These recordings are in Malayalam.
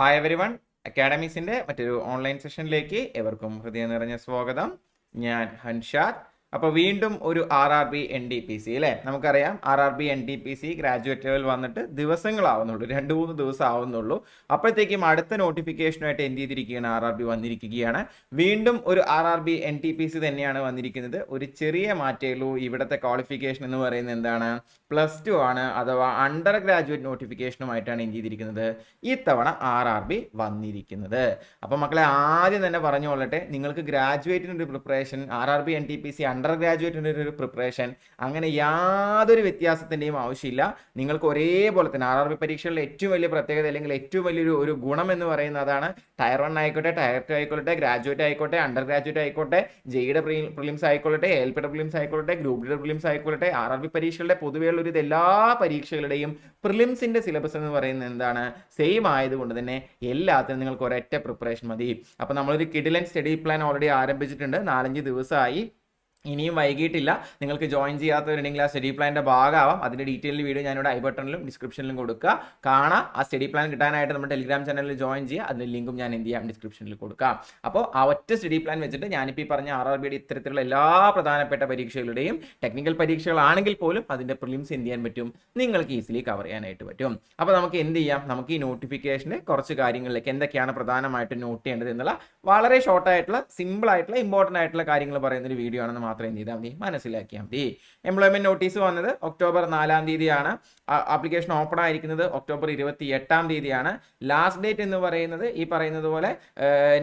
ഹായ് എവരി വൺ അക്കാഡമിക്സിന്റെ മറ്റൊരു ഓൺലൈൻ സെഷനിലേക്ക് എവർക്കും ഹൃദയം നിറഞ്ഞ സ്വാഗതം. ഞാൻ ഹൻഷാദ്. അപ്പോൾ വീണ്ടും ഒരു R R B N D P C അല്ലേ? നമുക്കറിയാം R R B N D P C graduate level വന്നിട്ട് ദിവസങ്ങളാവുന്നുള്ളൂ. രണ്ട് മൂന്ന് ദിവസം ആവുന്നുള്ളൂ അപ്പോഴത്തേക്കും അടുത്ത നോട്ടിഫിക്കേഷനുമായിട്ട് എന്ത് ചെയ്തിരിക്കുകയാണ്? ആർ ആർ ബി വന്നിരിക്കുകയാണ്. വീണ്ടും ഒരു R R B N T P C തന്നെയാണ് വന്നിരിക്കുന്നത്. ഒരു ചെറിയ മാറ്റേ ഉള്ളൂ. ഇവിടുത്തെ ക്വാളിഫിക്കേഷൻ എന്ന് പറയുന്നത് എന്താണ്? പ്ലസ് ടു ആണ്. അഥവാ അണ്ടർ ഗ്രാജുവേറ്റ് നോട്ടിഫിക്കേഷനുമായിട്ടാണ് എന്ത് ചെയ്തിരിക്കുന്നത്? ഇത്തവണ ആർ ആർ ബി വന്നിരിക്കുന്നത്. അപ്പം മക്കളെ ആദ്യം തന്നെ പറഞ്ഞു പറഞ്ഞുകൊള്ളട്ടെ. നിങ്ങൾക്ക് ഒരു preparation R R B N T P C under ഗ്രാജുവേറ്റിന്റെ ഒരു പ്രിപ്പറേഷൻ അങ്ങനെ യാതൊരു വ്യത്യാസത്തിന്റെയും ആവശ്യമില്ല. നിങ്ങൾക്ക് ഒരേപോലെ തന്നെ ആർ ആർ പരീക്ഷകളിൽ ഏറ്റവും വലിയ പ്രത്യേകത അല്ലെങ്കിൽ ഏറ്റവും വലിയൊരു ഒരു ഗുണം എന്ന് പറയുന്നത് അതാണ് ടയർ വൺ ആയിക്കോട്ടെ ടയർ ടു ആയിക്കോട്ടെ ഗ്രാജുവേറ്റ് ആയിക്കോട്ടെ അണ്ടർ ഗ്രാജുവേറ്റ് ആയിക്കോട്ടെ ജെയുടെ പ്രിലിംസ് ആയിക്കോട്ടെ എൽ പിയുടെ പ്രിലിംസ് ആയിക്കോട്ടെ ഗ്രൂപ്പ് ഡി പ്രിലിംസ് ആയിക്കോട്ടെ ആർ ആർ ബി പരീക്ഷകളുടെ പൊതുവെയുള്ള ഒരു എല്ലാ പരീക്ഷകളുടെയും പ്രിലിംസിന്റെ സിലബസ് എന്ന് പറയുന്നത് എന്താണ്? സെയിം ആയതുകൊണ്ട് തന്നെ എല്ലാത്തിനും നിങ്ങൾക്ക് ഒരൊറ്റ പ്രിപ്പറേഷൻ മതി. അപ്പോൾ നമ്മളൊരു കിഡിലൻ സ്റ്റഡി പ്ലാൻ ഓൾറെഡി ആരംഭിച്ചിട്ടുണ്ട്. നാലഞ്ച് ദിവസമായി. ഇനിയും വൈകിട്ടില്ല. നിങ്ങൾക്ക് ജോയിൻ ചെയ്യാത്തവരുണ്ടെങ്കിൽ ആ സ്റ്റഡി പ്ലാനിന്റെ ഭാഗമാവാം. അതിന്റെ ഡീറ്റെയിൽ വീഡിയോ ഞാനിവിടെ ഐ ബട്ടണിലും ഡിസ്ക്രിപ്ഷനിലും കൊടുക്കുക. കാണാം. ആ സ്റ്റഡി പ്ലാൻ കിട്ടാനായിട്ട് നമ്മുടെ ടെലിഗ്രാം ചാനലിൽ ജോയിൻ ചെയ്യുക. അതിന്റെ ലിങ്കും ഞാൻ എന്ത് ചെയ്യാം ഡിസ്ക്രിപ്ഷനിൽ കൊടുക്കാം. അപ്പോൾ ആ ഒറ്റ സ്റ്റഡി പ്ലാൻ വെച്ചിട്ട് ഞാനിപ്പോൾ ഈ പറഞ്ഞ ആർ ആർ ബിയുടെ ഇത്തരത്തിലുള്ള എല്ലാ പ്രധാനപ്പെട്ട പരീക്ഷകളുടെയും ടെക്നിക്കൽ പരീക്ഷകളാണെങ്കിൽ പോലും അതിന്റെ പ്രിലിംസ് എന്ത് ചെയ്യാൻ പറ്റും? നിങ്ങൾക്ക് ഈസിലി കവർ ചെയ്യാനായിട്ട് പറ്റും. അപ്പോൾ നമുക്ക് എന്ത് ചെയ്യാം? നമുക്ക് ഈ നോട്ടിഫിക്കേഷന്റെ കുറച്ച് കാര്യങ്ങളിലേക്ക് എന്തൊക്കെയാണ് പ്രധാനമായിട്ടും നോട്ട് ചെയ്യേണ്ടത് എന്നുള്ള വളരെ ഷോർട്ടായിട്ടുള്ള സിമ്പിൾ ആയിട്ടുള്ള ഇമ്പോർട്ടന്റ് ആയിട്ടുള്ള കാര്യങ്ങൾ പറയുന്ന ഒരു വീഡിയോ ആണെന്ന് മാത്രം എന്ത് ചെയ്താൽ മതി? മനസ്സിലാക്കിയാൽ മതി. എംപ്ലോയ്മെന്റ് നോട്ടീസ് വന്നത് ഒക്ടോബർ നാലാം തീയതിയാണ്. ആപ്ലിക്കേഷൻ ഓപ്പൺ ആയിരിക്കുന്നത് ഒക്ടോബർ ഇരുപത്തി എട്ടാം തീയതിയാണ്. ലാസ്റ്റ് ഡേറ്റ് എന്ന് പറയുന്നത് ഈ പറയുന്നത് പോലെ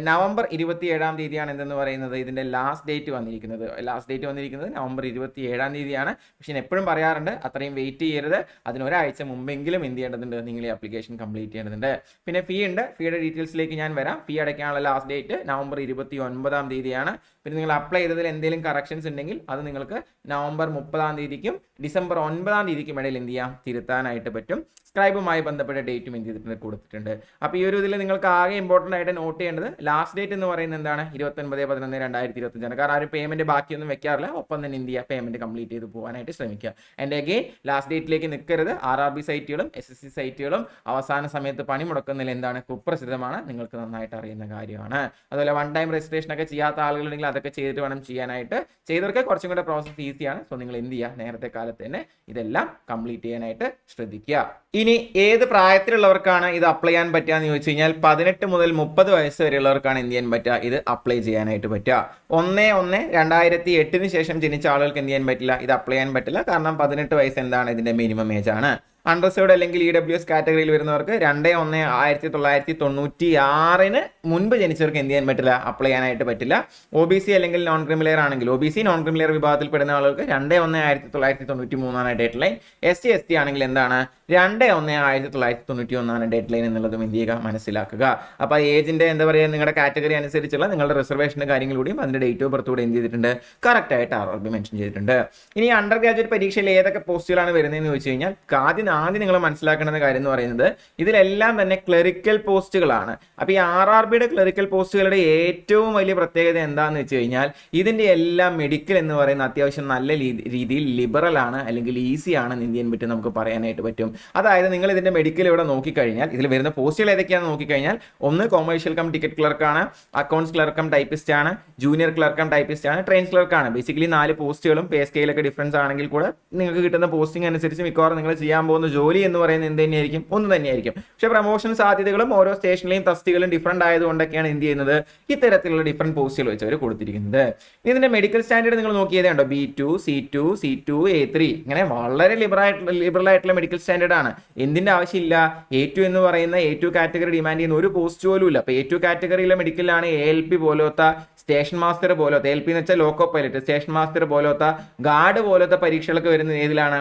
നവംബർ ഇരുപത്തി ഏഴാം തീയതിയാണ് എന്തെന്ന് പറയുന്നത്? ഇതിന്റെ ലാസ്റ്റ് ഡേറ്റ് വന്നിരിക്കുന്നത്. ലാസ്റ്റ് ഡേറ്റ് വന്നിരിക്കുന്നത് നവംബർ ഇരുപത്തി ഏഴാം തീയതിയാണ്. പക്ഷെ ഞാൻ എപ്പോഴും പറയാറുണ്ട് അത്രയും വെയിറ്റ് ചെയ്യരുത്. അതിനൊരാഴ്ച മുമ്പെങ്കിലും എന്ത് ചെയ്യേണ്ടതുണ്ട്? നിങ്ങൾ ഈ അപ്ലിക്കേഷൻ കംപ്ലീറ്റ് ചെയ്യേണ്ടതുണ്ട്. പിന്നെ ഫീ ഉണ്ട്. ഫീയുടെ ഡീറ്റെയിൽസിലേക്ക് ഞാൻ വരാം. ഫീ അടയ്ക്കാനുള്ള ലാസ്റ്റ് ഡേറ്റ് നവംബർ ഇരുപത്തി ഒൻപതാം തീയതിയാണ്. പിന്നെ നിങ്ങൾ അപ്ലൈ ചെയ്തതിൽ എന്തെങ്കിലും കറക്ഷൻസ് ഉണ്ടെങ്കിൽ അത് നിങ്ങൾക്ക് നവംബർ മുപ്പതാം തീയതിക്കും ഡിസംബർ ഒൻപതാം തീയതിക്കും ഇടയിൽ എന്ത് ചെയ്യാം? തിരുത്താനായിട്ട് പറ്റും. സ്ക്രൈബുമായി ബന്ധപ്പെട്ട ഡേറ്റും എന്ത് ചെയ്തിട്ടുണ്ട് കൊടുത്തിട്ടുണ്ട്. അപ്പോൾ ഈ ഒരു ഇതിൽ നിങ്ങൾക്ക് ആകെ ഇമ്പോർട്ടന്റ് ആയിട്ട് നോട്ട് ചെയ്യേണ്ടത് ലാസ്റ്റ് ഡേറ്റ് എന്ന് പറയുന്നത് എന്താണ്? ഇരുപത്തൊൻപത് പതിനൊന്ന് രണ്ടായിരത്തി ഇരുപത്തഞ്ചാണ് കാരണം ആരും പേയ്മെന്റ് ബാക്കിയൊന്നും വെക്കാറില്ല. ഒപ്പം തന്നെ എന്ത് ചെയ്യുക? പേയ്മെന്റ് കംപ്ലീറ്റ് ചെയ്ത് പോകാനായിട്ട് ശ്രമിക്കുക. എന്റെ അഗെയിൻ ലാസ്റ്റ് ഡേറ്റിലേക്ക് നിൽക്കരുത്. ആർ ആർ ബി സൈറ്റുകളും എസ് എസ് സി സൈറ്റുകളും അവസാന സമയത്ത് പണി മുടക്കുന്നതിൽ എന്താണ്? കുപ്രസിദ്ധമാണ്. നിങ്ങൾക്ക് നന്നായിട്ട് അറിയുന്ന കാര്യമാണ്. അതുപോലെ വൺ ടൈം രജിസ്ട്രേഷൻ ഒക്കെ ചെയ്യാത്ത ആളുകളുണ്ടെങ്കിൽ അതൊക്കെ ചെയ്തിട്ട് വേണം ചെയ്യാനായിട്ട്. ചെയ്തവർക്ക് കുറച്ചും കൂടെ പ്രോസസ് ഈസിയാണ് സോ നിങ്ങൾ എന്ത് ചെയ്യുക? നേരത്തെ കാലത്ത് തന്നെ ഇതെല്ലാം കംപ്ലീറ്റ് ചെയ്യാനായിട്ട് ശ്രദ്ധിക്കുക. ഇനി ഏത് പ്രായത്തിലുള്ളവർക്കാണ് ഇത് അപ്ലൈ ചെയ്യാൻ പറ്റുക എന്ന് ചോദിച്ചു കഴിഞ്ഞാൽ പതിനെട്ട് മുതൽ മുപ്പത് വയസ്സ് വരെയുള്ളവർക്കാണ് എന്ത് ചെയ്യാൻ പറ്റുക? ഇത് അപ്ലൈ ചെയ്യാനായിട്ട് പറ്റുക. ഒന്ന് ഒന്ന് രണ്ടായിരത്തി എട്ടിന് ശേഷം ജനിച്ച ആളുകൾക്ക് എന്ത് ചെയ്യാൻ പറ്റില്ല? ഇത് അപ്ലൈ ചെയ്യാൻ പറ്റില്ല. കാരണം പതിനെട്ട് വയസ്സ് എന്താണ് ഇതിന്റെ മിനിമം ഏജ് ആണ്. അണ്ടർസേർഡ് അല്ലെങ്കിൽ ഇ ഡബ്ല്യു എസ് കാറ്റഗറിയിൽ വരുന്നവർക്ക് രണ്ട് ഒന്ന് ആയിരത്തി തൊള്ളായിരത്തി തൊണ്ണൂറ്റി ആറിന് മുൻപ് ജനിച്ചവർക്ക് എന്ത് ചെയ്യാൻ പറ്റില്ല? അപ്ലൈ ചെയ്യാനായിട്ട് പറ്റില്ല. ഒ ബി സി അല്ലെങ്കിൽ നോൺ ക്രിമിലെയർ ആണെങ്കിൽ O B C non creamy layer വിഭാഗത്തിൽ പെടുന്ന ആളുകൾക്ക് രണ്ട് ഒന്ന് ആയിരത്തി തൊള്ളായിരത്തി തൊണ്ണൂറ്റി മൂന്നാണ് date line S C S T ആണെങ്കിൽ എന്താണ്? രണ്ട് ഒന്ന് ആയിരത്തി തൊള്ളായിരത്തി തൊണ്ണൂറ്റി ഒന്നാണ് ഡെഡ് ലൈൻ എന്നുള്ളതും എന്ത് ചെയ്യുക മനസ്സിലാക്കുക അപ്പോൾ ഏജിന്റെ എന്താ പറയുക നിങ്ങളുടെ കാറ്റഗറി അനുസരിച്ചുള്ള നിങ്ങളുടെ റിസർവേഷന്റെ കാര്യങ്ങളിലൂടെയും അതിന്റെ ഡേറ്റ് ഓഫ് ബർത്ത് കൂടെ എന്ത് ചെയ്തിട്ടുണ്ട്? കറക്റ്റ് ആയിട്ട് ആർ ആർ ബി മെൻഷൻ ചെയ്തിട്ടുണ്ട്. ഇനി അണ്ടർ ഗ്രാജുവേറ്റ് പരീക്ഷയിൽ ഏതൊക്കെ പോസ്റ്റുകളാണ് വരുന്നതെന്ന് ചോദിച്ചു കഴിഞ്ഞാൽ ആദ്യം ആദ്യം നിങ്ങൾ മനസ്സിലാക്കേണ്ട കാര്യം എന്ന് പറയുന്നത് ഇതിലെല്ലാം തന്നെ ക്ലറിക്കൽ പോസ്റ്റുകളാണ് അപ്പോൾ ഈ ആർ ആർ ബിയുടെ ക്ലറിക്കൽ പോസ്റ്റുകളുടെ ഏറ്റവും വലിയ പ്രത്യേകത എന്താണെന്ന് വെച്ച് കഴിഞ്ഞാൽ ഇതിന്റെ എല്ലാം മെഡിക്കൽ എന്ന് പറയുന്ന അത്യാവശ്യം നല്ല രീതിയിൽ ലിബറൽ ആണ് അല്ലെങ്കിൽ ഈസിയാണ് ഇന്ത്യൻ പറ്റും നമുക്ക് പറയാനായിട്ട് പറ്റും. അതായത് നിങ്ങൾ ഇതിന്റെ മെഡിക്കൽ ഇവിടെ നോക്കിക്കഴിഞ്ഞാൽ ഇതിൽ വരുന്ന പോസ്റ്റുകൾ ഏതൊക്കെയാണെന്ന് നോക്കിക്കഴിഞ്ഞാൽ ഒന്ന് കൊമേഴ്ഷ്യൽ കം ടിക്കറ്റ് ക്ലർക്കാണ് അക്കൗണ്ട്സ് ക്ലർക്കം ടൈപ്പിസ്റ്റ് ആണ് ജൂനിയർ ക്ലർക്കം ടൈപ്പിസ്റ്റ് ആണ് ട്രെയിൻ ക്ലർക്കാണ് ബേസിക്കലി നാല് പോസ്റ്റുകളും പേ സ്കെയിലൊക്കെ ഡിഫറൻസ് ആണെങ്കിൽ കൂടെ നിങ്ങൾക്ക് കിട്ടുന്ന പോസ്റ്റിംഗ് അനുസരിച്ച് മിക്കവാറും നിങ്ങൾ ചെയ്യാൻ പോകുന്ന ജോലി എന്ന് പറയുന്നത് എന്ത് തന്നെയായിരിക്കും? ഒന്ന് തന്നെയായിരിക്കും. പക്ഷേ പ്രൊമോഷൻ സാധ്യതകളും ഓരോ സ്റ്റേഷനിലെയും തസ്തികളും ഡിഫറന്റ് ആയതുകൊണ്ടൊക്കെയാണ് എന്ത് ചെയ്യുന്നത്? ഇത്തരത്തിലുള്ള ഡിഫറന്റ് പോസ്റ്റുകൾ വെച്ച് അവർ കൊടുത്തിരിക്കുന്നത്. ഇതിന്റെ മെഡിക്കൽ സ്റ്റാൻഡേർഡ് നിങ്ങൾ നോക്കിയതേ ഉണ്ടോ? B two C two C two A three ഇങ്ങനെ വളരെ ലിബറൽ ലിബറൽ ആയിട്ടുള്ള മെഡിക്കൽ സ്റ്റാൻഡേർഡ് ആണ് എന്തിന്റെ ആവശ്യമില്ല? എ ടു എന്ന് പറയുന്ന എ ടു കാറ്റഗറി ഡിമാൻഡ് ചെയ്യുന്ന ഒരു പോസ്റ്റ് പോലും ഇല്ല. അപ്പോൾ എ ടു കാറ്റഗറിയിലെ മെഡിക്കലാണ് എ എൽ പി പോലത്തെ സ്റ്റേഷൻ മാസ്റ്റർ പോലത്തെ എൽ പി എന്ന് വെച്ചാൽ ലോക്കോ പൈലറ്റ് സ്റ്റേഷൻ മാസ്റ്റർ പോലത്തെ ഗാർഡ് പോലത്തെ പരീക്ഷകളൊക്കെ വരുന്നത് ഏതിലാണ്?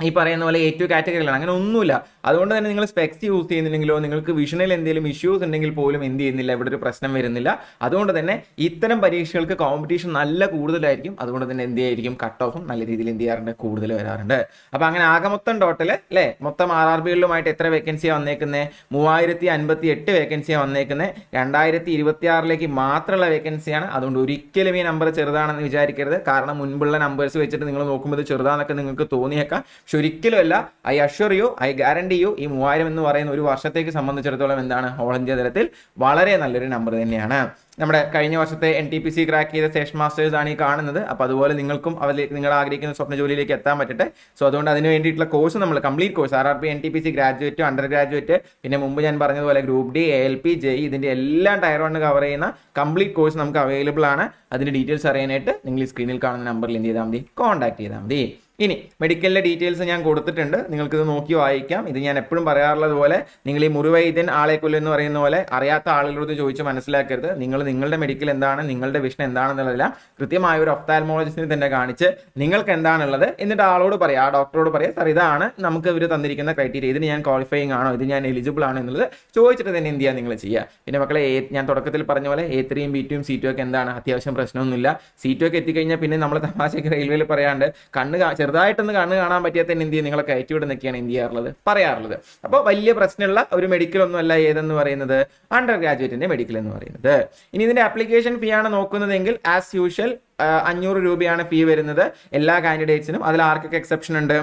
ഈ പറയുന്ന പോലെ എ ടു കാറ്റഗറിയിലാണ് അങ്ങനെ ഒന്നുമില്ല. അതുകൊണ്ട് തന്നെ നിങ്ങൾ സ്പെക്സ് യൂസ് ചെയ്യുന്നില്ലെങ്കിലോ നിങ്ങൾക്ക് വിഷനിൽ എന്തെങ്കിലും ഇഷ്യൂസ് ഉണ്ടെങ്കിൽ പോലും എന്ത് ചെയ്യുന്നില്ല ഇവിടെ ഒരു പ്രശ്നം വരുന്നില്ല. അതുകൊണ്ട് തന്നെ ഇത്തരം പരീക്ഷകൾക്ക് കോമ്പറ്റീഷൻ നല്ല കൂടുതലായിരിക്കും. അതുകൊണ്ട് തന്നെ എന്ത് ചെയ്യായിരിക്കും? കട്ട് ഓഫും നല്ല രീതിയിൽ എന്ത് ചെയ്യാറുണ്ട്? കൂടുതൽ വരാറുണ്ട്. അപ്പോൾ അങ്ങനെ ആകെ മൊത്തം ടോട്ടൽ അല്ലേ മൊത്തം ആർ ആർ ബികളിലുമായിട്ട് എത്ര വേക്കൻസിയാണ് വന്നേക്കുന്നത് മൂവായിരത്തി അൻപത്തി എട്ട് വേക്കൻസിയാണ് വന്നേക്കുന്നത് രണ്ടായിരത്തി ഇരുപത്തി ആറിലേക്ക് മാത്രമുള്ള വേക്കൻസിയാണ് അതുകൊണ്ട് ഒരിക്കലും ഈ നമ്പർ ചെറുതാണെന്ന് വിചാരിക്കരുത്. കാരണം മുൻപുള്ള നമ്പേഴ്സ് വെച്ചിട്ട് നിങ്ങൾ നോക്കുമ്പോൾ ചെറുതാണെന്നൊക്കെ നിങ്ങൾക്ക് തോന്നിയേക്കാം. പക്ഷെ ഒരിക്കലും അല്ല I assure you I guarantee you ഈ മൂവായിരം എന്ന് പറയുന്ന ഒരു വർഷത്തേക്ക് സംബന്ധിച്ചിടത്തോളം എന്താണ് ഓൾ ഇന്ത്യ തലത്തിൽ വളരെ നല്ലൊരു നമ്പർ തന്നെയാണ്. നമ്മുടെ കഴിഞ്ഞ വർഷത്തെ N T P C crack ചെയ്ത സ്റ്റേഷൻ മാസ്റ്റേഴ്സ് ആണ് ഈ കാണുന്നത്. അപ്പോൾ അതുപോലെ നിങ്ങൾക്കും അവരിലേക്ക് നിങ്ങൾ ആഗ്രഹിക്കുന്ന സ്വപ്ന ജോലിയിലേക്ക് എത്താൻ പറ്റട്ടെ. സോ അതുകൊണ്ട് അതിന് വേണ്ടിയിട്ടുള്ള കോഴ്സ് നമ്മൾ complete course R R P N T P C graduate under graduate പിന്നെ മുമ്പ് ഞാൻ പറഞ്ഞതുപോലെ group D A L P J ഇതിന്റെ എല്ലാം ടയർ വൺ കവർ ചെയ്യുന്ന കംപ്ലീറ്റ് കോഴ്സ് നമുക്ക് അവൈലബിൾ ആണ്. അതിന്റെ ഡീറ്റെയിൽസ് അറിയാനായിട്ട് നിങ്ങൾ ഈ സ്ക്രീനിൽ കാണുന്ന നമ്പറിൽ എന്ത് ചെയ്താൽ മതി? കോൺടാക്ട് ചെയ്താൽ മതി. ഇനി മെഡിക്കലിന്റെ ഡീറ്റെയിൽസ് ഞാൻ കൊടുത്തിട്ടുണ്ട്. നിങ്ങൾക്കിത് നോക്കി വായിക്കാം. ഇത് ഞാൻ എപ്പോഴും പറയാറുള്ളത് പോലെ നിങ്ങൾ ഈ മുറിവൈദ്യൻ ആളെ കൊല്ലും എന്ന് പറയുന്ന പോലെ അറിയാത്ത ആളുകളോട് ചോദിച്ച് മനസ്സിലാക്കരുത്. നിങ്ങൾ നിങ്ങളുടെ മെഡിക്കൽ എന്താണ് നിങ്ങളുടെ വിഷൻ എന്താണെന്നുള്ളതെല്ലാം. കൃത്യമായ ഒരു ഒഫ്താൽമോളജിസ്റ്റിനെ തന്നെ കാണിച്ച് നിങ്ങൾക്ക് എന്താണുള്ളത് എന്നിട്ട് ആളോട് പറയാം ആ ഡോക്ടറോട് പറയാം സാർ ഇതാണ് നമുക്ക് ഇവർ തന്നിരിക്കുന്ന ക്രൈറ്റീരിയ ഇതിന് ഞാൻ ക്വാളിഫൈയിങ് ആണോ? ഇത് ഞാൻ എലിജിബിൾ ആണോ എന്നുള്ളത് ചോദിച്ചിട്ട് തന്നെ എന്ത് നിങ്ങൾ ചെയ്യുക പിന്നെ മക്കളെ ഞാൻ തുടക്കത്തിൽ പറഞ്ഞ പോലെ എ ത്രീയും ബി ടിയും സി ടു ഒക്കെ എന്താണ്? അത്യാവശ്യം പ്രശ്നമൊന്നുമില്ല. സി ടു ഒക്കെ എത്തിക്കഴിഞ്ഞാൽ പിന്നെ നമ്മൾ തമാശയ്ക്ക് റെയിൽവേയിൽ പറയാണ്ട് കണ്ണ് ചെറുതായിട്ടൊന്ന് കണ്ണ് കാണാൻ പറ്റിയാൽ തന്നെ എന്ത് ചെയ്യും? നിങ്ങളെ കയറ്റിവിടുന്നൊക്കെയാണ് എന്ത് ചെയ്യാറുള്ളത്? പറയാറുള്ളത്. അപ്പോൾ വലിയ പ്രശ്നമുള്ള ഒരു മെഡിക്കൽ ഒന്നും അല്ല ഏതെന്ന് പറയുന്നത്? അണ്ടർ ഗ്രാജുവേറ്റിന്റെ മെഡിക്കൽ എന്ന് പറയുന്നത്. ഇനി ഇതിന്റെ ആപ്ലിക്കേഷൻ ഫീ ആണ് നോക്കുന്നതെങ്കിൽ ആസ് യൂഷ്വൽ അഞ്ഞൂറ് രൂപയാണ് ഫീ വരുന്നത്. എല്ലാ കാൻഡിഡേറ്റ്സിനും അതിൽ ആർക്കൊക്കെ എക്സെപ്ഷൻ ഉണ്ട്?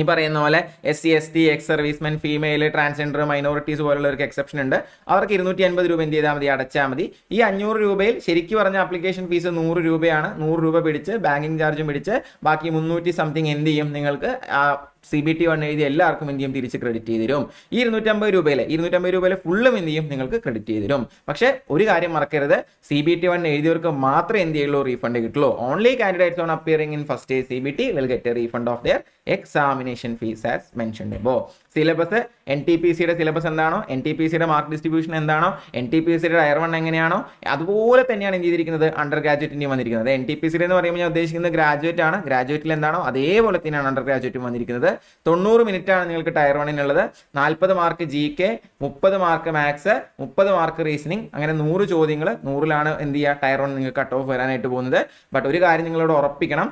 ഈ പറയുന്ന പോലെ S C S T ex servicemen female transgender minorities പോലുള്ളവർക്ക് exception ഉണ്ട്. അവർക്ക് ഇരുന്നൂറ്റി അൻപത് രൂപ എന്ത് ചെയ്താൽ മതി അടച്ചാൽ മതി. ഈ അഞ്ഞൂറ് രൂപയിൽ ശരിക്കും പറഞ്ഞ ആപ്ലിക്കേഷൻ ഫീസ് നൂറ് രൂപയാണ്. നൂറ് രൂപ പിടിച്ച് ബാങ്കിങ് ചാർജും പിടിച്ച് ബാക്കി മുന്നൂറ്റി സംതിങ് എന്ത് ചെയ്യും നിങ്ങൾക്ക്? സി ബി ടി വൺ എഴുതി എല്ലാവർക്കും എന്ത് ചെയ്യും? തിരിച്ച് ക്രെഡിറ്റ് ചെയ്ത് തരും. ഈ ഇരുന്നൂറ്റമ്പത് രൂപയിലെ ഇരുന്നൂറ്റമ്പത് രൂപയിലെ ഫുള്ളും എന്ത് ചെയ്യും? നിങ്ങൾക്ക് ക്രെഡിറ്റ് ചെയ്ത് തരും. പക്ഷേ ഒരു കാര്യം മറക്കരുത്. സി ബി ടി വൺ എഴുതിയവർക്ക് മാത്രമേ എന്ത് ചെയ്യുള്ളൂ? റീഫണ്ട് കിട്ടുള്ളൂ. Only candidates on appearing in first C B T will get a refund of their examination fees as mention above syllabus N T P സിയുടെ സിലബസ് എന്താണോ? എൻ ടി പി സിയുടെ മാർക്ക് ഡിസ്ട്രിബ്യൂഷൻ എന്താണോ? എൻ ടി പി സിയുടെ ടയർ വൺ എങ്ങനെയാണോ? അതുപോലെ തന്നെയാണ് എന്ത് ചെയ്തിരിക്കുന്നത്? അണ്ടർ ഗ്രാജുവേറ്റിന്റെയും വന്നിരിക്കുന്നത്. എൻ ടി പി സിയുടെ എന്ന് പറയുമ്പോൾ ഞാൻ ഉദ്ദേശിക്കുന്നത് ഗ്രാജുവേറ്റ് ആണ്. ഗ്രാജുവേറ്റിൽ എന്താണോ? അതേപോലെ തന്നെയാണ് അണ്ടർ ഗ്രാജുവേറ്റും വന്നിരിക്കുന്നത്. തൊണ്ണൂറ് മിനിറ്റ് ആണ് നിങ്ങൾക്ക് ടയർ വണ്ണിനുള്ളത്. നാൽപ്പത് മാർക്ക് ജി കെ മുപ്പത് മാർക്ക് മാത്സ് മുപ്പത് മാർക്ക് റീസണിങ് അങ്ങനെ നൂറ് ചോദ്യങ്ങൾ നൂറിലാണ് എന്ത് ചെയ്യുക? ടയർ വൺ നിങ്ങൾക്ക് കട്ട് ഓഫ് വരാനായിട്ട് പോകുന്നത്. ബട്ട് ഒരു കാര്യം നിങ്ങളോട് ഉറപ്പിക്കണം.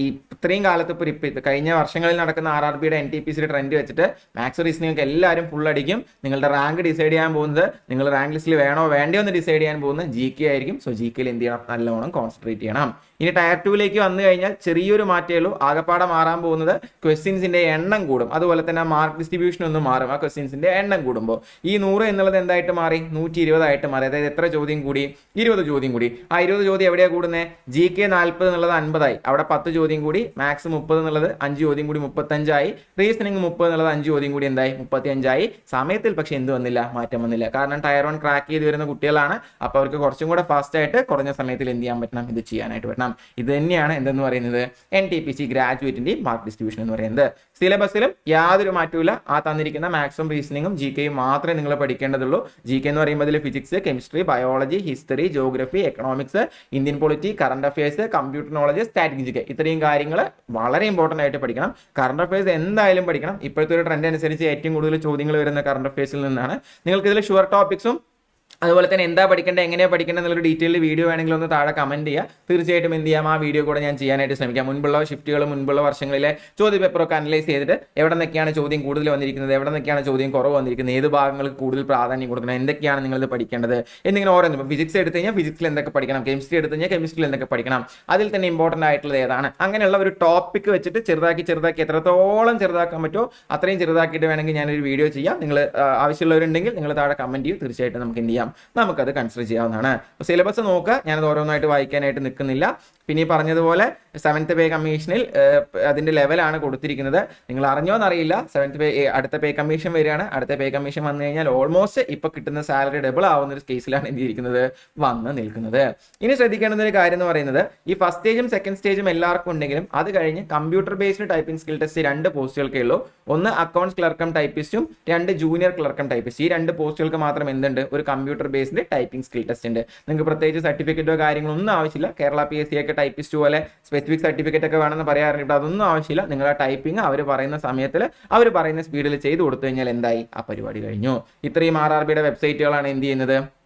ഈ ഇത്രയും കാലത്ത് ഇപ്പോൾ ഇപ്പം കഴിഞ്ഞ വർഷങ്ങളിൽ നടക്കുന്ന ആർ ആർ ബിയുടെ എൻ ടി പി സിയുടെ ട്രെൻഡ് വെച്ചിട്ട് മാത്സ് റീസണിങ്ങൾക്ക് എല്ലാവരും ഫുൾ അടിക്കും. നിങ്ങളുടെ റാങ്ക് ഡിസൈഡ് ചെയ്യാൻ പോകുന്നത്. നിങ്ങൾ റാങ്ക് ലിസ്റ്റിൽ വേണോ വേണ്ടയോ എന്ന് ഡിസൈഡ് ചെയ്യാൻ പോകുന്നത് ജി കെ ആയിരിക്കും. സോ ജി കെയിൽ എന്ത് ചെയ്യണം? നല്ലവണ്ണം കോൺസെൻട്രേറ്റ് ചെയ്യണം. ഇനി ടയർ ടൂവിലേക്ക് വന്നു കഴിഞ്ഞാൽ ചെറിയൊരു മാറ്റേ ഉള്ളൂ. ആകപ്പാടെ മാറാൻ പോകുന്നത് ക്വസ്റ്റ്യൻസിന്റെ എണ്ണം കൂടും. അതുപോലെ തന്നെ മാർക്ക് ഡിസ്ട്രിബ്യൂഷൻ ഒന്നും മാറും. ആ ക്വസ്റ്റ്യൻസിന്റെ എണ്ണം കൂടുമ്പോൾ ഈ നൂറ് എന്നുള്ളത് എന്തായിട്ട് മാറി? നൂറ്റി ഇരുപതായിട്ട് മാറി. അതായത് എത്ര ചോദ്യം കൂടി? ഇരുപത് ചോദ്യം കൂടി. ആ ഇരുപത് ചോദ്യം എവിടെയാണ് കൂടുന്നത് ജി കെ നാൽപ്പത് എന്നുള്ളത് അൻപതായി. അവിടെ പത്ത് ചോദ്യം കൂടി മാത്സ് മുപ്പത് എന്നുള്ളത് അഞ്ച് ചോദ്യം കൂടി മുപ്പത്തഞ്ചായി. റീസണിങ് മുപ്പത് എന്നുള്ളത് അഞ്ച് ചോദ്യം കൂടി എന്തായി? മുപ്പത്തി അഞ്ചായി സമയത്തിൽ പക്ഷെ എന്ത് വന്നില്ല? മാറ്റം വന്നില്ല. കാരണം ടയർ വൺ ക്രാക്ക് ചെയ്ത് വരുന്ന കുട്ടികളാണ്. അപ്പോൾ അവർക്ക് കുറച്ചും കൂടെ ഫാസ്റ്റ് ആയിട്ട് കുറഞ്ഞ സമയത്തിൽ എന്ത് ചെയ്യാൻ പറ്റണം? ഇത് ചെയ്യാനായിട്ട് പറ്റണം. ഇത് തന്നെയാണ് എന്തെന്ന് പറയുന്നത്? എൻ ടി പി സി ഗ്രാജുവേറ്റിന്റെയും മാർക്ക് ഡിസ്ട്രിബ്യൂഷൻ എന്ന് പറയുന്നത്. സിലബസിലും യാതൊരു മാറ്റവുമില്ല. ആ തന്നിരിക്കുന്ന മാത്സും റീസണിങ്ങും ജി കെയും മാത്രമേ നിങ്ങൾ പഠിക്കേണ്ടതുള്ളൂ. ജി കെ എന്ന് പറയുമ്പോൾ അതിൽ physics chemistry biology history geography economics Indian polity current affairs computer knowledge static G K ഇത്രയും കാര്യങ്ങൾ വളരെ ഇമ്പോർട്ടന്റ് ആയിട്ട് പഠിക്കണം. കറണ്ട് അഫയേഴ്സ് എന്തായാലും പഠിക്കണം. ഇപ്പോഴത്തെ ഒരു ട്രെൻഡ് അനുസരിച്ച് ഏറ്റവും കൂടുതൽ ചോദ്യങ്ങൾ വരുന്ന കറണ്ട് അഫയേഴ്സിൽ നിന്നാണ്. നിങ്ങൾക്ക് ഇതിൽ ഷുവർ ടോപ്പിക്സും അതുപോലെ തന്നെ എന്താ പഠിക്കേണ്ടത് എങ്ങനെയാണ് പഠിക്കേണ്ടത് എന്നുള്ള ഡീറ്റെയിൽ വീഡിയോ വേണമെങ്കിൽ ഒന്ന് താഴെ കമന്റ് ചെയ്യുക. തീർച്ചയായിട്ടും എന്ത് ചെയ്യാം ആ വീഡിയോ കൂടെ ഞാൻ ചെയ്യാനായിട്ട് ശ്രമിക്കാം. മുൻപുള്ള ഷിഫ്റ്റുകൾ മുൻപുള്ള വർഷങ്ങളിലെ ചോദ്യ പേപ്പറൊക്കെ അനലൈസ് ചെയ്തിട്ട് എവിടെ നിന്നൊക്കെയാണ് ചോദ്യം കൂടുതൽ വന്നിരിക്കുന്നത് എവിടെ നിന്നൊക്കെയാണ് ചോദ്യം കുറവ് വന്നിരിക്കുന്നത് ഏത് ഭാഗങ്ങൾക്ക് കൂടുതൽ പ്രാധാന്യം കൊടുക്കണം എന്തൊക്കെയാണ് നിങ്ങളിത് പഠിക്കേണ്ടത് എന്നിങ്ങനെ ഓരോന്നും. ഇപ്പോൾ ഫിസിക്സ് എടുത്തു കഴിഞ്ഞാൽ ഫിസിക്സിൽ എന്തൊക്കെ പഠിക്കണം കെമിസ്ട്രി എടുത്തു കഴിഞ്ഞാൽ കെമിസ്ട്രിയിൽ എന്തൊക്കെ പഠിക്കണം അതിൽ തന്നെ ഇമ്പോർട്ടന്റ് ആയിട്ടുള്ളത് ഏതാണ്? അങ്ങനെയുള്ള ഒരു ടോപ്പിക്ക് വെച്ചിട്ട് ചെറുതാക്കി ചെറുതാക്കി എത്രത്തോളം ചെറുതാക്കാൻ പറ്റുമോ അത്രയും ചെറുതാക്കിയിട്ട് വേണമെങ്കിൽ ഞാനൊരു വീഡിയോ ചെയ്യാം. നിങ്ങൾ ആവശ്യമുള്ളവരുണ്ടെങ്കിൽ നിങ്ങൾ താഴെ കമന്റ് ചെയ്യും. തീർച്ചയായിട്ടും നമുക്ക് എന്ത് ചെയ്യാം നമുക്കത് കൺസിഡർ ചെയ്യാവുന്നതാണ്. സിലബസ് നോക്കുക. ഞാനത് ഓരോന്നായിട്ട് വായിക്കാനായിട്ട് നിൽക്കുന്നില്ല. പിന്നെ ഈ പറഞ്ഞതുപോലെ സെവൻത്ത് പേ കമ്മീഷനിൽ അതിന്റെ ലെവലാണ് കൊടുത്തിരിക്കുന്നത്. നിങ്ങൾ അറിഞ്ഞോന്നറിയില്ല സെവൻത്ത് പേ അടുത്ത പേ കമ്മീഷൻ വരികയാണ്. അടുത്ത പേ കമ്മീഷൻ വന്നു കഴിഞ്ഞാൽ ഓൾമോസ്റ്റ് ഇപ്പോൾ കിട്ടുന്ന സാലറി ഡബിൾ ആവുന്ന ഒരു കേസിലാണ് എന്ത് ചെയ്തിരിക്കുന്നത് വന്ന് നിൽക്കുന്നത്. ഇനി ശ്രദ്ധിക്കേണ്ടുന്ന ഒരു കാര്യം എന്ന് പറയുന്നത് ഈ ഫസ്റ്റ് സ്റ്റേജും സെക്കൻഡ് സ്റ്റേജും എല്ലാവർക്കും ഉണ്ടെങ്കിലും അത് കഴിഞ്ഞ് computer based typing skill test രണ്ട് പോസ്റ്റുകൾക്കേ ഉള്ളൂ. ഒന്ന് അക്കൗണ്ട്സ് ക്ലർക്കും ടൈപ്പിസ്റ്റും രണ്ട് ജൂനിയർ ക്ലർക്കും ടൈപ്പിസ്റ്റ് ഈ രണ്ട് പോസ്റ്റുകൾക്ക് മാത്രം എന്തുണ്ട്? ഒരു computer based typing skill test ഉണ്ട്. നിങ്ങൾക്ക് പ്രത്യേകിച്ച് സർട്ടിഫിക്കറ്റോ കാര്യങ്ങളൊന്നും ആവശ്യമില്ല. കേരള പി എസ് സി ഒക്കെ ടൈപ്പിസ്റ്റ് പോലെ സ്പെസിഫിക് സർട്ടിഫിക്കറ്റ് ഒക്കെ വേണമെന്ന് പറയാറുണ്ട്. അതൊന്നും ആവശ്യമില്ല. നിങ്ങളുടെ ടൈപ്പിംഗ് അവർ പറയുന്ന സമയത്തിൽ അവർ പറയുന്ന സ്പീഡിൽ ചെയ്ത് കൊടുത്തു കഴിഞ്ഞാൽ എന്തായി? ആ പരിപാടി കഴിഞ്ഞു. ഇത്രയും ആർ ആർ ബിയുടെ വെബ്സൈറ്റുകളാണ് എന്ത് ചെയ്യുന്നത്?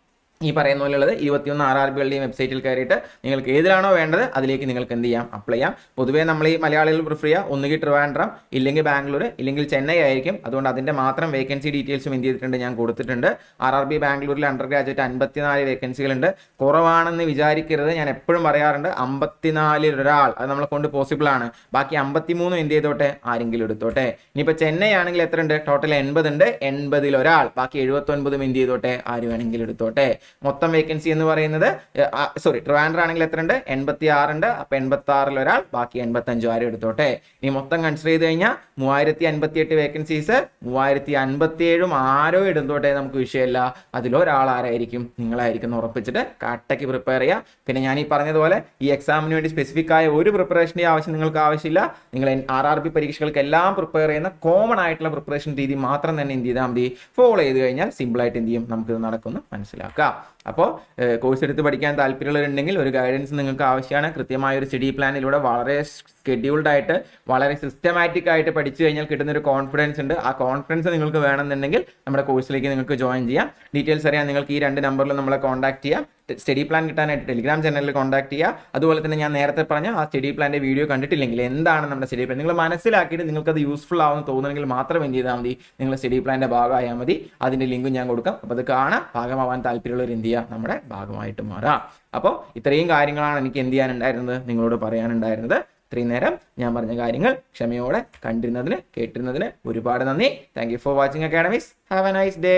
ഈ പറയുന്ന പോലെയുള്ളത് ഇരുപത്തിയൊന്ന് ആർ ആർ ബികളുടെയും വെബ്സൈറ്റിൽ കയറിയിട്ട് നിങ്ങൾക്ക് ഏതിലാണോ വേണ്ടത് അതിലേക്ക് നിങ്ങൾക്ക് എന്ത് ചെയ്യാം? അപ്ലൈ ചെയ്യാം. പൊതുവേ നമ്മൾ ഈ മലയാളികൾ പ്രിഫർ ചെയ്യുക ഒന്നുകിൽ ട്രിവാൻഡ്രം ഇല്ലെങ്കിൽ ബാംഗ്ലൂർ ഇല്ലെങ്കിൽ ചെന്നൈ ആയിരിക്കും. അതുകൊണ്ട് അതിന്റെ മാത്രം വേക്കൻസി ഡീറ്റെയിൽസും എന്ത് ചെയ്തിട്ടുണ്ട് ഞാൻ കൊടുത്തിട്ടുണ്ട്. ആർ ആർ ബി ബാംഗ്ലൂരിൽ അണ്ടർ ഗ്രാജുവേറ്റ് അൻപത്തിനാല് വേക്കൻസികളുണ്ട് കുറവാണെന്ന് വിചാരിക്കരുത്. ഞാൻ എപ്പോഴും പറയാറുണ്ട് അമ്പത്തിനാലിൽ ഒരാൾ അത് നമ്മളെ കൊണ്ട് പോസിബിൾ ആണ്. ബാക്കി അമ്പത്തിമൂന്നും എന്ത് ചെയ്തോട്ടെ? ആരെങ്കിലും എടുത്തോട്ടെ. ഇനിയിപ്പോൾ ചെന്നൈ ആണെങ്കിൽ എത്ര ഉണ്ട് ടോട്ടൽ എൺപത് ഉണ്ട് എൺപതിൽ ഒരാൾ ബാക്കി എഴുപത്തൊൻപതും എന്ത് ചെയ്തോട്ടെ? ആര് വേണമെങ്കിലും എടുത്തോട്ടെ. മൊത്തം വേക്കൻസി എന്ന് പറയുന്നത് സോറി ട്രിവാൻഡർ ആണെങ്കിൽ എത്ര ഉണ്ട് എൺപത്തി ആറുണ്ട് അപ്പൊ എൺപത്തി ആറിൽ ഒരാൾ ബാക്കി എൺപത്തഞ്ചു ആരും എടുത്തോട്ടെ. ഇനി മൊത്തം കൺസിഡർ ചെയ്ത് കഴിഞ്ഞാൽ മൂവായിരത്തി അൻപത്തി എട്ട് വേക്കൻസീസ് മൂവായിരത്തി അൻപത്തി ഏഴും ആരോ എടുത്തോട്ടെ നമുക്ക് വിഷയമല്ല. അതിലൊരാൾ ആരായിരിക്കും? നിങ്ങളായിരിക്കും എന്ന് ഉറപ്പിച്ചിട്ട് കട്ടയ്ക്ക് പ്രിപ്പയർ ചെയ്യുക. പിന്നെ ഞാൻ ഈ പറഞ്ഞതുപോലെ ഈ എക്സാമിന് വേണ്ടി സ്പെസിഫിക് ആയ ഒരു പ്രിപ്പറേഷന്റെ ആവശ്യം നിങ്ങൾക്ക് ആവശ്യമില്ല. നിങ്ങൾ ആർ ആർ ബി പരീക്ഷകൾക്ക് എല്ലാം പ്രിപ്പയർ ചെയ്യുന്ന കോമൺ ആയിട്ടുള്ള പ്രിപ്പറേഷൻ രീതി മാത്രം തന്നെ എന്ത് ചെയ്താൽ മതി. ഫോളോ ചെയ്ത് കഴിഞ്ഞാൽ സിമ്പിളായിട്ട് എന്ത് ചെയ്യും? നമുക്കിത് നടക്കുമെന്ന് മനസ്സിലാക്കാം. അപ്പോൾ കോഴ്സ് എടുത്ത് പഠിക്കാൻ താല്പര്യമുള്ളവരുണ്ടെങ്കിൽ ഒരു ഗൈഡൻസ് നിങ്ങൾക്ക് ആവശ്യമാണ്. കൃത്യമായ ഒരു സ്റ്റഡി പ്ലാനിലൂടെ വളരെ സ്കെഡ്യൂൾഡ് ആയിട്ട് വളരെ സിസ്റ്റമാറ്റിക് ആയിട്ട് പഠിച്ചു കഴിഞ്ഞാൽ കിട്ടുന്ന ഒരു കോൺഫിഡൻസ് ഉണ്ട്. ആ കോൺഫിഡൻസ് നിങ്ങൾക്ക് വേണമെന്നുണ്ടെങ്കിൽ നമ്മുടെ കോഴ്സിലേക്ക് നിങ്ങൾക്ക് ജോയിൻ ചെയ്യാം. ഡീറ്റെയിൽസ് അറിയാൻ നിങ്ങൾക്ക് ഈ രണ്ട് നമ്പറിൽ നമ്മളെ കോൺടാക്ട് ചെയ്യാം. സ്റ്റഡി പ്ലാൻ കിട്ടാനായിട്ട് ടെലിഗ്രാം ചാനലിൽ കോൺടാക്ട് ചെയ്യുക അതുപോലെ തന്നെ ഞാൻ നേരത്തെ പറഞ്ഞ ആ സ്റ്റഡി പ്ലാന്റെ വീഡിയോ കണ്ടിട്ടില്ലെങ്കിൽ എന്താണ് നമ്മുടെ സ്റ്റഡി പ്ലാൻ? നിങ്ങൾ മനസ്സിലാക്കിയിട്ട് നിങ്ങൾക്കത് യൂസ്ഫുൾ ആവുമെന്ന് തോന്നുന്നെങ്കിൽ മാത്രം എന്ത് ചെയ്താൽ മതി. നിങ്ങൾ സ്റ്റഡി പ്ലാന്റെ ഭാഗമായാൽ മതി. അതിന്റെ ലിങ്കും ഞാൻ കൊടുക്കാം. അപ്പോൾ അത് കാണാം. ഭാഗമാവാൻ താല്പര്യമുള്ളവർ എന്ത് ചെയ്യുക നമ്മുടെ ഭാഗമായിട്ട് മാറാം. അപ്പോൾ ഇത്രയും കാര്യങ്ങളാണ് എനിക്ക് എന്ത് ചെയ്യാനുണ്ടായിരുന്നത്? നിങ്ങളോട് പറയാനുണ്ടായിരുന്നത്. ഇത്രയും നേരം ഞാൻ പറഞ്ഞ കാര്യങ്ങൾ ക്ഷമയോടെ കണ്ടിരുന്നതിന് കേട്ടിരുന്നതിന് ഒരുപാട് നന്ദി. Thank you for watching academies have a nice day